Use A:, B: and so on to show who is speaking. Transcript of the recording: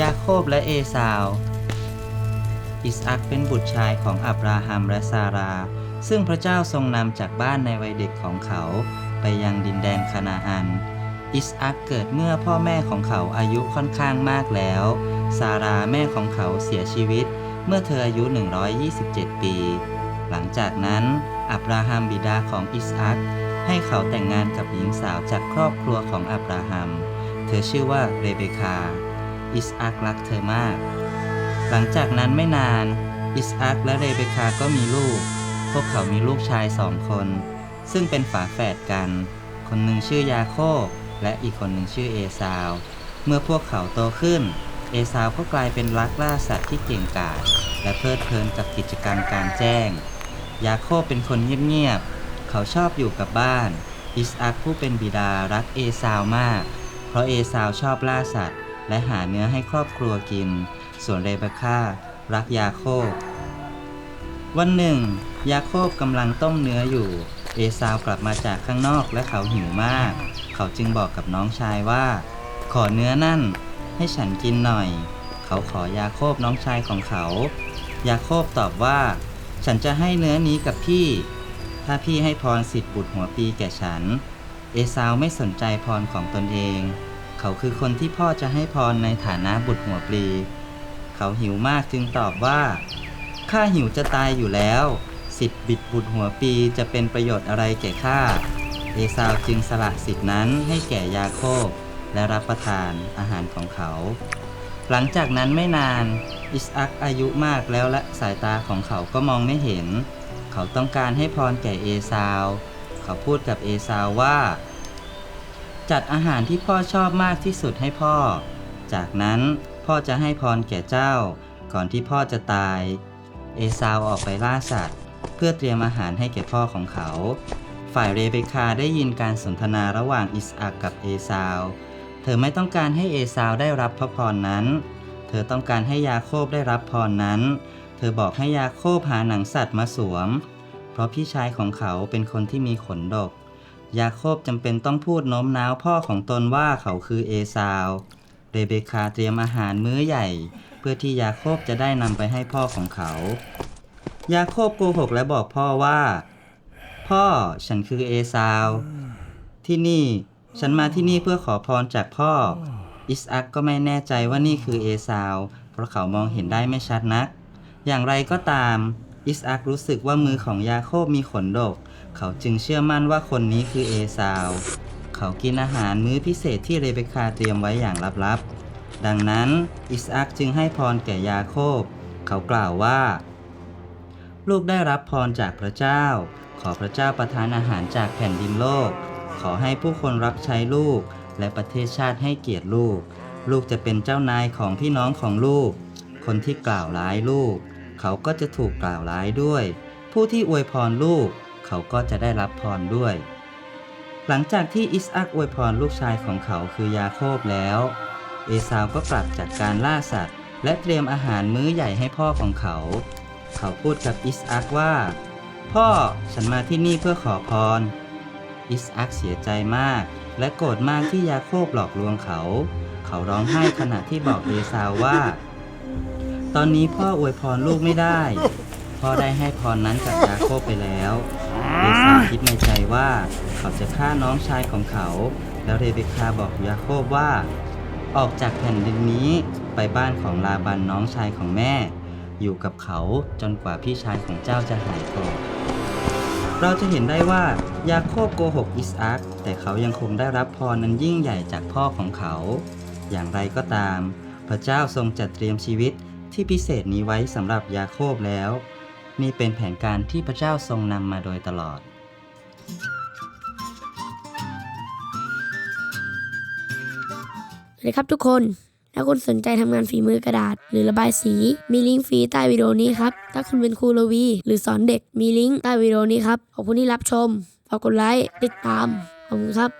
A: ยาโคบและเอสาว อิสอักเป็นบุตรชายของอับราฮัมและซารา ซึ่งพระเจ้าทรงนำจากบ้านในวัยเด็กของเขา ไปยังดินแดนคานาอัน อิสอักเกิดเมื่อพ่อแม่ของเขาอายุค่อนข้างมากแล้ว ซาราแม่ของเขาเสียชีวิต เมื่อเธออายุ 127 ปี หลังจากนั้นอับราฮัมบิดาของอิสอักให้เขาแต่งงานกับหญิงสาวจากครอบครัวของอับราฮัม เธอชื่อว่าเรเบคา อิสอักรักเธอมาก หลังจากนั้นไม่นาน อิสอักและเรเบคาก็มีลูก พวกเขามีลูกชายสองคน ซึ่งเป็นฝาแฝดกัน คนหนึ่งชื่อยาโคบและอีกคนหนึ่งชื่อเอซาว เมื่อพวกเขาโตขึ้น เอซาวก็กลายเป็นรักล่าสัตว์ที่เก่งกาจและเพลิดเพลินกับกิจกรรมการแจ้ง ยาโคบเป็นคนเงียบๆ เขาชอบอยู่กับบ้าน อิสอักผู้เป็นบิดารักเอซาวมาก เพราะเอซาวชอบล่าสัตว์ และหาเนื้อให้ครอบครัวกิน ส่วนเรเบคก้ารักยาโคบ วันหนึ่ง ยาโคบกำลังต้มเนื้ออยู่ เอซาวกลับมาจากข้างนอกและเขาหิวมาก เขาจึงบอกกับน้องชายว่า ขอเนื้อนั่น ให้ฉันกินหน่อย เขาขอยาโคบน้องชายของเขา ยาโคบตอบว่า ฉันจะให้เนื้อนี้กับพี่ ถ้าพี่ให้พรสิทธิ์บุตรหัวปีแก่ฉัน เอซาวไม่สนใจพรของตนเอง เขาคือคนที่พ่อจะให้พรในฐานะบุตรหัวปลี เขาหิวมากจึงตอบว่า ข้าหิวจะตายอยู่แล้ว สิทธิ์บิดบุตรหัวปีจะเป็นประโยชน์อะไรแก่ข้า เอซาวจึงสละสิทธินั้นให้แก่ยาโคบและรับประทานอาหารของเขา หลังจากนั้นไม่นาน อิสอักอายุมากแล้วและสายตาของเขาก็มองไม่เห็น เขาต้องการให้พรแก่เอซาว เขาพูดกับเอซาวว่า จัดอาหารที่พ่อชอบมากที่สุดให้พ่อ จากนั้นพ่อจะให้พรแก่เจ้า ก่อนที่พ่อจะตาย เอซาวออกไปล่าสัตว์ เพื่อเตรียมอาหารให้แก่พ่อของเขา ฝ่ายเรเบคาได้ยินการสนทนาระหว่างอิสอักกับเอซาว เธอไม่ต้องการให้เอซาวได้รับพระพรนั้น เธอต้องการให้ยาโคบได้รับพรนั้น เธอบอกให้ยาโคบหาหนังสัตว์มาสวม เพราะพี่ชายของเขาเป็นคนที่มีขนดก ยาโคบจำเป็นต้องพูดโน้มน้าวพ่อของตนว่าเขาคือเอซาว เรเบคาเตรียมอาหารมื้อใหญ่ เพื่อที่ยาโคบจะได้นำไปให้พ่อของเขา ยาโคบโกหกและบอกพ่อว่า พ่อฉันคือเอซาว ที่นี่ฉันมาที่นี่เพื่อขอพรจากพ่อ อิสอักก็ไม่แน่ใจว่านี่คือเอซาว เพราะเขามองเห็นได้ไม่ชัดนัก อย่างไรก็ตาม อิสอักรู้สึกว่ามือของยาโคบมีขนดก เขาจึงเชื่อมั่นว่าคนนี้คือเอซาว เขากินอาหารมื้อพิเศษที่เรเบคาเตรียมไว้อย่างลับๆ ดังนั้นอิสอักจึงให้พรแก่ยาโคบ เขากล่าวว่า ลูกได้รับพรจากพระเจ้า ขอพระเจ้าประทานอาหารจากแผ่นดินโลก ขอให้ผู้คนรับใช้ลูก และประเทศชาติให้เกียรติลูก ลูกจะเป็นเจ้านายของพี่น้องของลูก คนที่กล่าวร้ายลูก เขาก็จะถูกกล่าวร้ายด้วย ผู้ที่อวยพรลูก เขาก็จะได้รับพรด้วย หลังจากที่อิสอักอวยพรลูกชายของเขาคือยาโคบแล้ว เอซาวก็กลับจากการล่าสัตว์ และเตรียมอาหารมื้อใหญ่ให้พ่อของเขา เขาพูดกับอิสอักว่า พ่อฉันมาที่นี่เพื่อขอพร อิสอักเสียใจมาก และโกรธมากที่ยาโคบหลอกลวงเขา เขาร้องไห้ขณะที่บอกเอซาวว่า ตอนนี้พ่ออวยพรลูกไม่ได้ พ่อได้ให้พรนั้นกับยาโคบไปแล้วเอซาคิดในใจว่าเขาจะฆ่าน้องชายของเขา แล้วเรเบคาบอกยาโคบว่า ออกจากแผ่นดินนี้ไปบ้านของลาบันน้องชายของแม่ อยู่กับเขาจนกว่าพี่ชายของเจ้าจะหายโกรธเราจะเห็นได้ว่ายาโคบโกหกอิสอักแต่เขายังคงได้รับพรนั้นยิ่งใหญ่จากพ่อของเขา อย่างไรก็ตาม พระเจ้าทรงจัดเตรียมชีวิตที่พิเศษนี้ไว้สำหรับยาโคบแล้ว นี่เป็นแผนการที่พระเจ้าทรงนำมาโดยตลอด
B: สวัสดีครับทุกคน ถ้าคุณสนใจทำงานฝีมือกระดาษ หรือระบายสี มีลิงก์ฟรีใต้วิดีโอนี้ครับ ถ้าคุณเป็นครูโรวี หรือสอนเด็ก มีลิงก์ใต้วิดีโอนี้ครับ ขอบคุณที่รับชม ฝากกดไลค์ ติดตาม ขอบคุณครับ